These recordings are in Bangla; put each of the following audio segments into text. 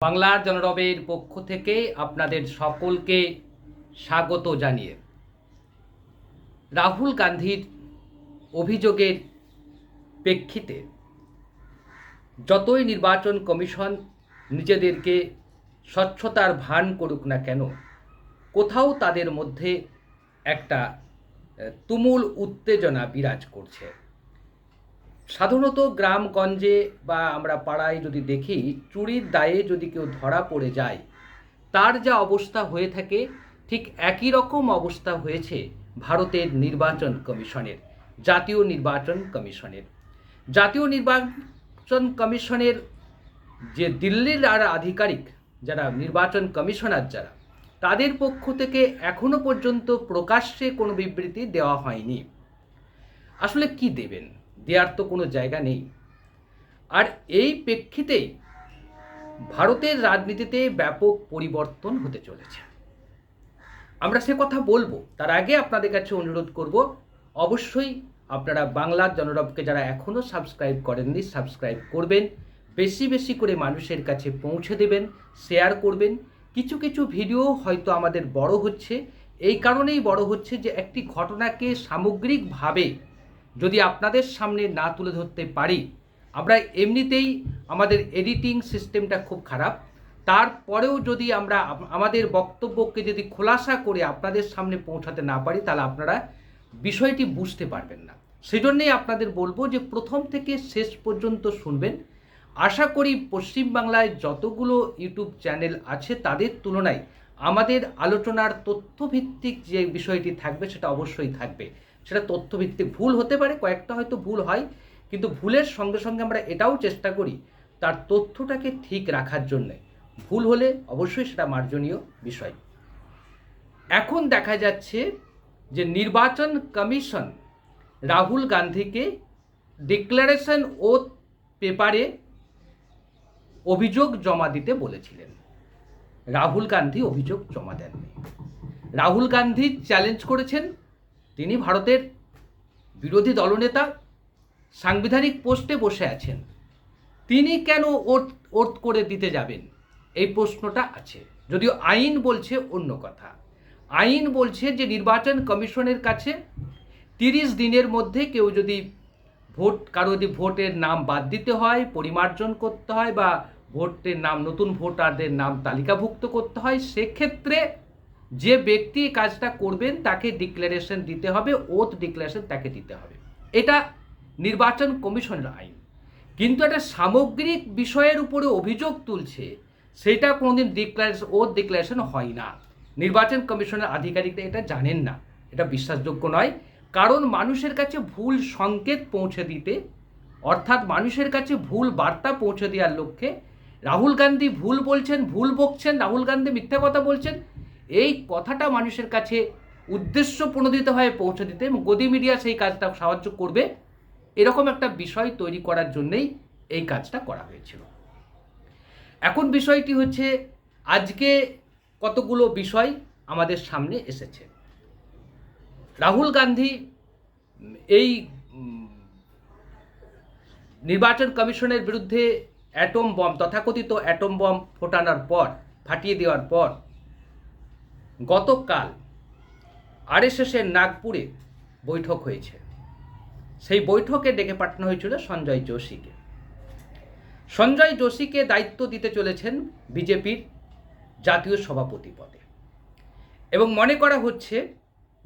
বাংলার জনরবের পক্ষ থেকে আপনাদের সকলকে স্বাগত জানিয়ে রাহুল গান্ধীর অভিযোগের প্রেক্ষিতে যতই নির্বাচন কমিশন নিজেদেরকে স্বচ্ছতার ভান করুক না কেন, কোথাও তাদের মধ্যে একটা তুমুল উত্তেজনা বিরাজ করছে। সাধারণত গ্রামগঞ্জে বা আমরা পাড়ায় যদি দেখি, চুরির দায়ে যদি কেউ ধরা পড়ে যায়, তার যা অবস্থা হয়ে থাকে, ঠিক একই রকম অবস্থা হয়েছে ভারতের নির্বাচন কমিশনের, জাতীয় নির্বাচন কমিশনের। জাতীয় নির্বাচন কমিশনের যে দিল্লির আর আধিকারিক, যারা নির্বাচন কমিশনার যারা, তাদের পক্ষ থেকে এখনও পর্যন্ত প্রকাশ্যে কোনো বিবৃতি দেওয়া হয়নি। আসলে কি দেবেন? দেওয়ার তো কোনো জায়গা নেই। আর এই প্রেক্ষিতেই ভারতের রাজনীতিতে ব্যাপক পরিবর্তন হতে চলেছে। আমরা সে কথা বলব, তার আগে আপনাদের কাছে অনুরোধ করব, অবশ্যই আপনারা বাংলার জনরবকে যারা এখনও সাবস্ক্রাইব করেননি, সাবস্ক্রাইব করবেন, বেশি বেশি করে মানুষের কাছে পৌঁছে দেবেন, শেয়ার করবেন। কিছু কিছু ভিডিও হয়তো আমাদের বড় হচ্ছে, এই কারণেই বড় হচ্ছে যে একটি ঘটনাকে সামগ্রিকভাবে যদি আপনাদের সামনে না তুলে ধরতে পারি, আমরা এমনিতেই আমাদের এডিটিং সিস্টেমটা খুব খারাপ। তারপরেও যদি আমরা আমাদের বক্তব্যকে যদি খোলাসা করে আপনাদের সামনে পৌঁছাতে না পারি, তাহলে আপনারা বিষয়টি বুঝতে পারবেন না। সেজন্যই আপনাদের বলব যে প্রথম থেকে শেষ পর্যন্ত শুনবেন। আশা করি পশ্চিমবাংলায় যতগুলো ইউটিউব চ্যানেল আছে, তাদের তুলনায় আমাদের আলোচনার তথ্যভিত্তিক যে বিষয়টি থাকবে, সেটা অবশ্যই থাকবে। সেটা তথ্যভিত্তিক ভুল হতে পারে, কয়েকটা হয়তো ভুল হয়, কিন্তু ভুলের সঙ্গে সঙ্গে আমরা এটাও চেষ্টা করি তার তথ্যটাকে ঠিক রাখার জন্যে। ভুল হলে অবশ্যই সেটা মার্জনীয় বিষয়। এখন দেখা যাচ্ছে যে নির্বাচন কমিশন রাহুল গান্ধীকে ডিক্লারেশন ও পেপারে অভিযোগ জমা দিতে বলেছিলেন। রাহুল গান্ধী অভিযোগ জমা দেননি। রাহুল গান্ধী চ্যালেঞ্জ করেছেন তিনি ভারতের বিরোধী দলনেতা, সাংবিধানিক পোস্টে বসে আছেন। তিনি কেন ওট ওট করে দিতে যাবেন? এই প্রশ্নটা আছে। যদিও আইন বলছে অন্য কথা। আইন বলছে যে নির্বাচন কমিশনের কাছে তিরিশ দিনের মধ্যে কেউ যদি ভোট, কারও যদি ভোটের নাম বাদ দিতে হয়, পরিমার্জন করতে হয় বা ভোটের নাম, নতুন ভোটারদের নাম তালিকাভুক্ত করতে হয়, সেক্ষেত্রে যে ব্যক্তি কাজটা করবেন, তাকে ডিক্লারেশন দিতে হবে ওথ ডিক্লারেশন তাকে দিতে হবে। এটা নির্বাচন কমিশনের আইন। কিন্তু একটা সামগ্রিক বিষয়ের উপরে অভিযোগ তুলছে, সেটা কোনোদিন ডিক্লারেশন ওথ ডিক্লারেশন হয় না। নির্বাচন কমিশনের আধিকারিকরা এটা জানেন না। এটা বিশ্বাসযোগ্য নয়। কারণ মানুষের কাছে ভুল সংকেত পৌঁছে দিতে, অর্থাৎ মানুষের কাছে ভুল বার্তা পৌঁছে দেওয়ার লক্ষ্যে রাহুল গান্ধী ভুল বলছেন, ভুল বকছেন, রাহুল গান্ধী মিথ্যা কথা বলছেন এই কথাটা মানুষের কাছে উদ্দেশ্য প্রণোদিতভাবে পৌঁছে দিতে এবং গদি মিডিয়া সেই কাজটা সাহায্য করবে, এরকম একটা বিষয় তৈরি করার জন্যেই এই কাজটা করা হয়েছিল। এখন বিষয়টি হচ্ছে, আজকে কতগুলো বিষয় আমাদের সামনে এসেছে। রাহুল গান্ধী এই নির্বাচন কমিশনের বিরুদ্ধে অ্যাটম বম, তথাকথিত অ্যাটম বম ফোটানোর পর, ফাটিয়ে দেওয়ার পর গতকাল আরএসএসের নাগপুরে বৈঠক হয়েছে। সেই বৈঠকে ডেকে পাঠানো হয়েছিল সঞ্জয় যোশীকে। সঞ্জয় যোশীকে দায়িত্ব দিতে চলেছেন বিজেপির জাতীয় সভাপতি পদে। এবং মনে করা হচ্ছে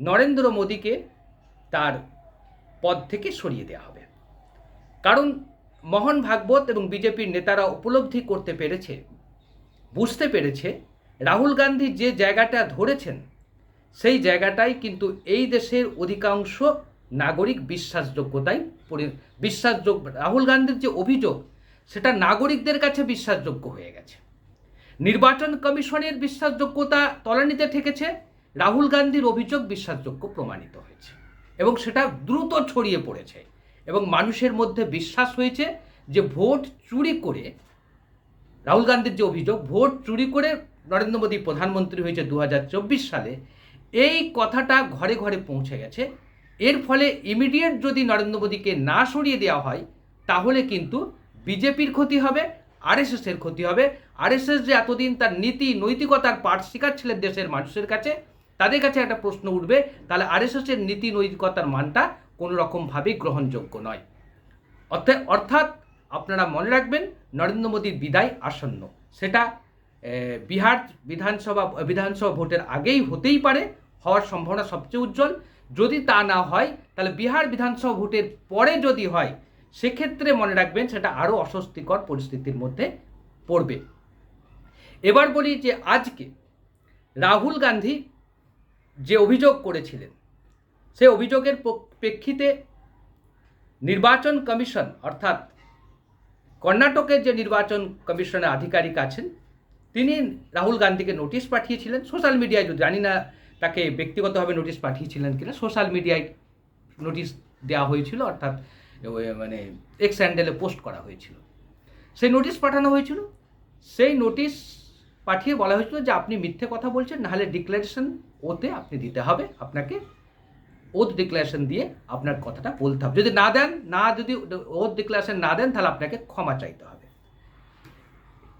নরেন্দ্র মোদীকে তার পদ থেকে সরিয়ে দেওয়া হবে। কারণ মোহন ভাগবত এবং বিজেপির নেতারা উপলব্ধি করতে পেরেছে, বুঝতে পেরেছে রাহুল গান্ধী যে জায়গাটা ধরেছেন, সেই জায়গাটাই কিন্তু এই দেশের অধিকাংশ নাগরিক বিশ্বাসযোগ্যতাই পরি- বিশ্বাসযোগ্য রাহুল গান্ধীর যে অভিযোগ, সেটা নাগরিকদের কাছে বিশ্বাসযোগ্য হয়ে গেছে। নির্বাচন কমিশনের বিশ্বাসযোগ্যতা তলানিতে ঠেকেছে, রাহুল গান্ধীর অভিযোগ বিশ্বাসযোগ্য প্রমাণিত হয়েছে এবং সেটা দ্রুত ছড়িয়ে পড়েছে এবং মানুষের মধ্যে বিশ্বাস হয়েছে যে ভোট চুরি করে, রাহুল গান্ধীর যে অভিযোগ, ভোট চুরি করে নরেন্দ্র মোদী প্রধানমন্ত্রী হয়েছে দু হাজার চব্বিশ সালে, এই কথাটা ঘরে ঘরে পৌঁছে গেছে। এর ফলে ইমিডিয়েট যদি নরেন্দ্র মোদীকে না সরিয়ে দেওয়া হয়, তাহলে কিন্তু বিজেপির ক্ষতি হবে, আরএসএসের ক্ষতি হবে। আরএসএস যে এতদিন তার নীতি, নৈতিকতার পাঠ শেখাচ্ছিলেন দেশের মানুষের কাছে, তাদের কাছে একটা প্রশ্ন উঠবে, তাহলে আরএসএসের নীতি, নৈতিকতার মানটা কোনো রকমভাবেই গ্রহণযোগ্য নয়। অর্থাৎ অর্থাৎ আপনারা মনে রাখবেন, নরেন্দ্র মোদীর বিদায় আসন্ন। সেটা বিহার বিধানসভা বিধানসভা ভোটের আগেই হতেই পারে, হওয়ার সম্ভাবনা সবচেয়ে উজ্জ্বল। যদি তা না হয়, তাহলে বিহার বিধানসভা ভোটের পরে যদি হয়, সেক্ষেত্রে মনে রাখবেন সেটা আরও অস্বস্তিকর পরিস্থিতির মধ্যে পড়বে। এবার বলি যে আজকে রাহুল গান্ধী যে অভিযোগ করেছিলেন, সে অভিযোগের প্রেক্ষিতে নির্বাচন কমিশন, অর্থাৎ কর্ণাটকের যে নির্বাচন কমিশনের আধিকারিক আছেন তিনি রাহুল গান্ধীকে নোটিশ পাঠিয়েছিলেন। সোশ্যাল মিডিয়ায় যদি জানি না তাকে ব্যক্তিগতভাবে নোটিশ পাঠিয়েছিলেন কিনা সোশ্যাল মিডিয়ায় নোটিশ দেওয়া হয়েছিল, অর্থাৎ মানে এক্স হ্যান্ডেলে পোস্ট করা হয়েছিল। সেই নোটিশ পাঠানো হয়েছিল। সেই নোটিশ পাঠিয়ে বলা হয়েছিল যে আপনি মিথ্যে কথা বলছেন, নাহলে ডিক্লারেশন ওতে আপনি দিতে হবে। আপনাকে ওথ ডিক্লারেশন দিয়ে আপনার কথাটা বলতে হবে। যদি না দেন, না যদি ওথ ডিক্লারেশন না দেন, তাহলে আপনাকে ক্ষমা চাইতে হবে।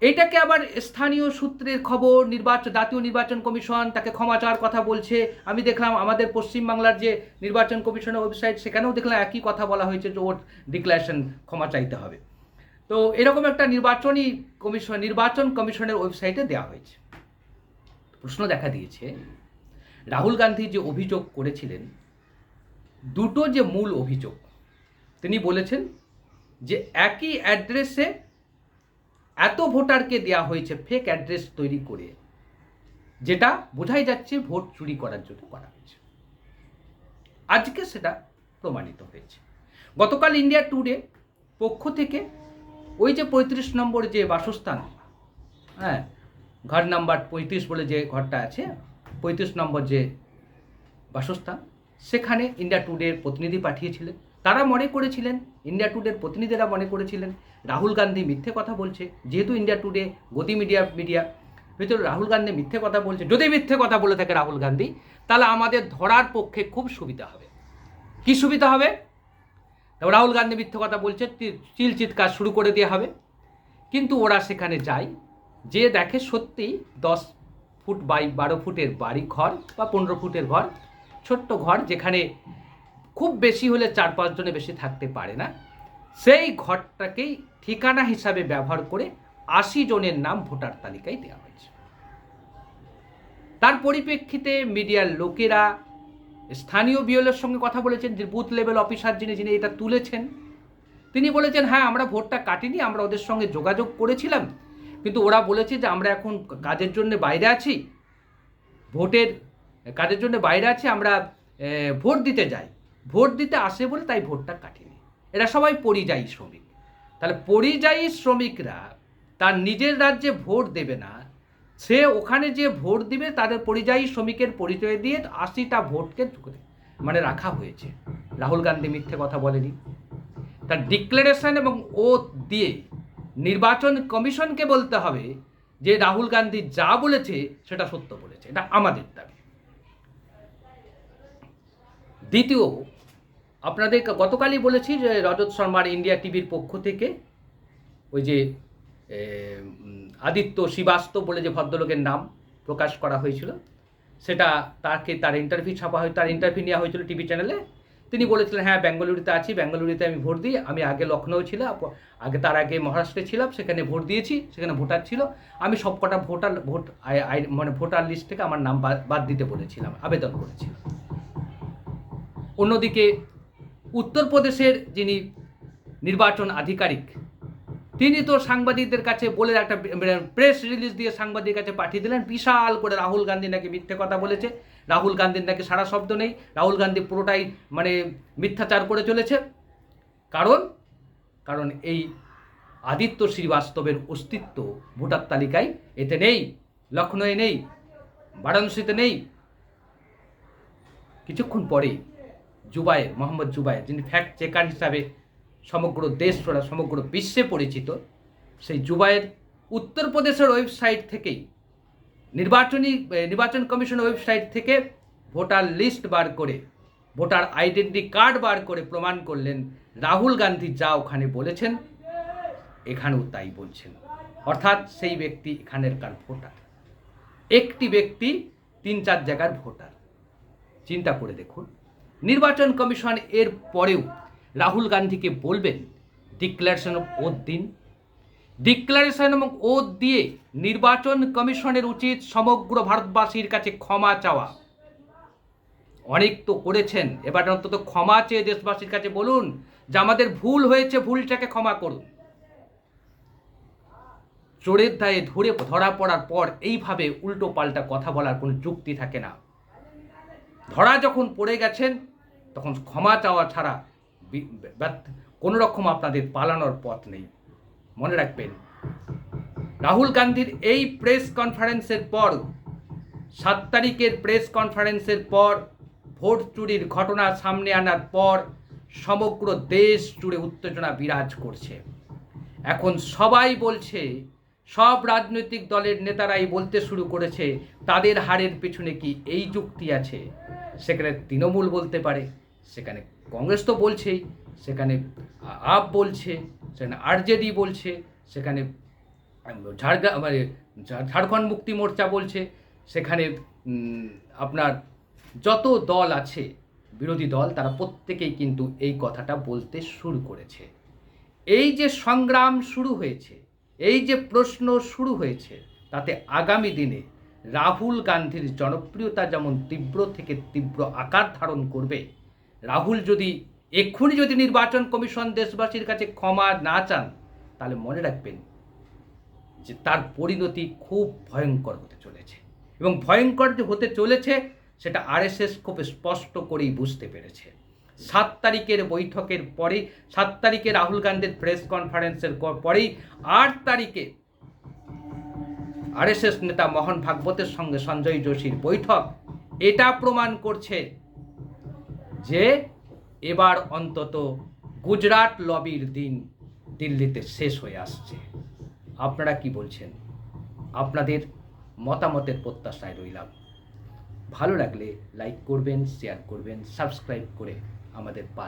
এইটাকে আবার স্থানীয় সূত্রের খবর নির্বাচন জাতীয় নির্বাচন কমিশন তাকে ক্ষমা চাওয়ার কথা বলছে। আমি দেখলাম আমাদের পশ্চিমবাংলার যে নির্বাচন কমিশনের ওয়েবসাইট সেখানেও দেখলাম একই কথা বলা হয়েছে যে ওর ডিক্লারেশন ক্ষমা চাইতে হবে। তো এরকম একটা নির্বাচনী কমিশন, নির্বাচন কমিশনের ওয়েবসাইটে দেওয়া হয়েছে। প্রশ্ন দেখা দিয়েছে, রাহুল গান্ধী যে অভিযোগ করেছিলেন, দুটো যে মূল অভিযোগ, তিনি বলেছেন যে একই অ্যাড্রেসে এত ভোটারকে দেওয়া হয়েছে ফেক অ্যাড্রেস তৈরি করে, যেটা বোঝাই যাচ্ছে ভোট চুরি করার জন্য করা হয়েছে। আজকে সেটা প্রমাণিত হয়েছে। গতকাল ইন্ডিয়া টুডে পক্ষ থেকে ওই যে পঁয়ত্রিশ নম্বর যে বাসস্থান হ্যাঁ ঘর নাম্বার পঁয়ত্রিশ বলে যে ঘরটা আছে, পঁয়ত্রিশ নম্বর যে বাসস্থান, সেখানে ইন্ডিয়া টুডের প্রতিনিধি পাঠিয়েছিলেন। তারা মনে করেছিলেন ইন্ডিয়া টুডের প্রতিনিধিরা মনে করেছিলেন, রাহুল গান্ধী মিথ্যে কথা বলছে, যেহেতু ইন্ডিয়া টুডে গতি মিডিয়া মিডিয়া ভেতরে রাহুল গান্ধী মিথ্যে কথা বলছে, যদি মিথ্যে কথা বলে থাকে রাহুল গান্ধী, তাহলে আমাদের ধরার পক্ষে খুব সুবিধা হবে। কি সুবিধা হবে? রাহুল গান্ধী মিথ্যে কথা বলছে চিল চিৎকার শুরু করে দেওয়া হবে। কিন্তু ওরা সেখানে যায়, যে দেখে সত্যি দশ ফুট বাই বারো ফুটের বাড়ি ঘর বা পনেরো ফুটের ঘর, ছোট্ট ঘর যেখানে খুব বেশি হলে চার পাঁচজনে বেশি থাকতে পারে না। সেই ঘরটাকেই ঠিকানা হিসাবে ব্যবহার করে আশি জনের নাম ভোটার তালিকায় দেওয়া হয়েছে। তার পরিপ্রেক্ষিতে মিডিয়ার লোকেরা, স্থানীয় বিএলের সঙ্গে কথা বলেছেন, যে বুথ লেভেল অফিসার যিনি যিনি এটা তুলেছেন, তিনি বলেছেন হ্যাঁ আমরা ভোটটা কাটিনি, আমরা ওদের সঙ্গে যোগাযোগ করেছিলাম, কিন্তু ওরা বলেছে যে আমরা এখন কাজের জন্য বাইরে আছি, ভোটের কাজের জন্য বাইরে আছি, আমরা ভোট দিতে যাই। ভোট দিতে আসে বলে তাই ভোটটা কাটিনি। এরা সবাই পরিযায়ী শ্রমিক। তাহলে পরিযায়ী শ্রমিকরা তার নিজের রাজ্যে ভোট দেবে না, সে ওখানে যে ভোট দিবে তাদের পরিযায়ী শ্রমিকের পরিচয় দিয়ে আশিটা ভোটকে মানে রাখা হয়েছে। রাহুল গান্ধী মিথ্যে কথা বলেনি। তার ডিক্লারেশন এবং ওথ দিয়ে নির্বাচন কমিশনকে বলতে হবে যে রাহুল গান্ধী যা বলেছে সেটা সত্য বলেছে। এটা আমাদের দাবি। দ্বিতীয়, আপনাদের গতকালই বলেছি যে রজত শর্মার ইন্ডিয়া টিভির পক্ষ থেকে ওই যে আদিত্য শ্রীবাস্তব বলে যে ভদ্রলোকের নাম প্রকাশ করা হয়েছিল, সেটা তাকে তার ইন্টারভিউ ছাপা হয়, তার ইন্টারভিউ নেওয়া হয়েছিল টিভি চ্যানেলে। তিনি বলেছিলেন হ্যাঁ বেঙ্গালুরুতে আছি বেঙ্গালুরুতে আমি ভোট দিই, আমি আগে লখনৌ ছিলাম, আগে তার আগে মহারাষ্ট্রে ছিলাম, সেখানে ভোট দিয়েছি, সেখানে ভোটার ছিল, আমি সবকটা ভোটার, ভোট মানে ভোটার লিস্ট থেকে আমার নাম বাদ দিতে বলেছিলাম, আবেদন করেছিলাম। অন্যদিকে উত্তরপ্রদেশের যিনি নির্বাচন আধিকারিক, তিনি তো সাংবাদিকদের কাছে বলে একটা প্রেস রিলিজ দিয়ে সাংবাদিকের কাছে পাঠিয়ে দিলেন, বিশাল করে রাহুল গান্ধী নাকি মিথ্যে কথা বলেছে। রাহুল গান্ধীর নাকি সারা শব্দ নেই, রাহুল গান্ধী পুরোটাই মানে মিথ্যাচার করে চলেছে। কারণ কারণ এই আদিত্য শ্রীবাস্তবের অস্তিত্ব ভোটার তালিকায় এতে নেই, লখনৌয়ে নেই, বারাণসীতে নেই। কিছুক্ষণ পরেই জুবায়ের, মোহাম্মদ জুবায়ের, যিনি ফ্যাক্ট চেকার হিসাবে সমগ্র দেশ তথা সমগ্র বিশ্বে পরিচিত, সেই জুবায়ের উত্তরপ্রদেশের ওয়েবসাইট থেকেই নির্বাচনী নির্বাচন কমিশনের ওয়েবসাইট থেকে ভোটার লিস্ট বার করে ভোটার আইডেন্টি কার্ড বার করে প্রমাণ করলেন রাহুল গান্ধী যা ওখানে বলেছেন, এখানেও তাই বলছেন। অর্থাৎ সেই ব্যক্তি এখানেরকার ভোটার একটি ব্যক্তি তিন চার জায়গার ভোটার চিন্তা করে দেখুন। নির্বাচন কমিশন এর পরেও রাহুল গান্ধীকে বলবেন, ডিক্লারেশন ওথ দিন। ডিক্লারেশন এবং ওথ দিয়ে নির্বাচন কমিশনের উচিত সমগ্র ভারতবাসীর কাছে ক্ষমা চাওয়া। অনেক তো করেছেন, এবার অন্তত ক্ষমা চেয়ে দেশবাসীর কাছে বলুন যে আমাদের ভুল হয়েছে, ভুলটাকে ক্ষমা করুন। চোরের দায়ে ধরে ধরা পড়ার পর এইভাবে উল্টো পাল্টা কথা বলার কোনো যুক্তি থাকে না। ধরা যখন পড়ে গেছেন তখন ক্ষমা চাওয়া ছাড়া কোনো রকম আপনাদের পালানোর পথ নেই। মনে রাখবেন, রাহুল গান্ধীর এই প্রেস কনফারেন্সের পর, সাত তারিখের প্রেস কনফারেন্সের পর, ভোট চুরির ঘটনা সামনে আনার পর, সমগ্র দেশ জুড়ে উত্তেজনা বিরাজ করছে। এখন সবাই বলছে, সব রাজনৈতিক দলের নেতারাই বলতে শুরু করেছে, তাদের হারের পেছনে কি এই যুক্তি আছে? সেখানে তৃণমূল বলতে পারে। সেখানে কংগ্রেস তো বলছেই, সেখানে আপ বলছে, সেখানে আরজেডি বলছে, সেখানে ঝাড়গ্রাম মানে ঝাড়খণ্ড মুক্তি মোর্চা বলছে, সেখানে আপনার যত দল আছে, বিরোধী দল, তারা প্রত্যেকেই কিন্তু এই কথাটা বলতে শুরু করেছে। এই যে সংগ্রাম শুরু হয়েছে, এই যে প্রশ্ন শুরু হয়েছে, তাতে আগামী দিনে রাহুল গান্ধীর জনপ্রিয়তা যেমন তীব্র থেকে তীব্র আকার ধারণ করবে রাহুল যদি এক্ষুনি যদি নির্বাচন কমিশন দেশবাসীর কাছে ক্ষমা না চান, তাহলে মনে রাখবেন যে তার পরিণতি খুব ভয়ঙ্কর হতে চলেছে। এবং ভয়ঙ্কর যে হতে চলেছে, সেটা আরএসএস খুব স্পষ্ট করেই বুঝতে পেরেছে। সাত তারিখের বৈঠকের পরে, সাত তারিখে রাহুল গান্ধীর প্রেস কনফারেন্সের পরেই আট তারিখে আরএসএস নেতা মোহন ভাগবতের সঙ্গে সঞ্জয় যোশীর বৈঠক। এটা প্রমাণ করছে যে এবার অন্তত গুজরাট লবির দিন দিল্লিতে শেষ হয়ে আসছে। আপনারা কি বলছেন? আপনাদের মতামতের প্রত্যাশায় রইলাম। ভালো লাগলে লাইক করবেন শেয়ার করবেন সাবস্ক্রাইব করে আমাদের পাশে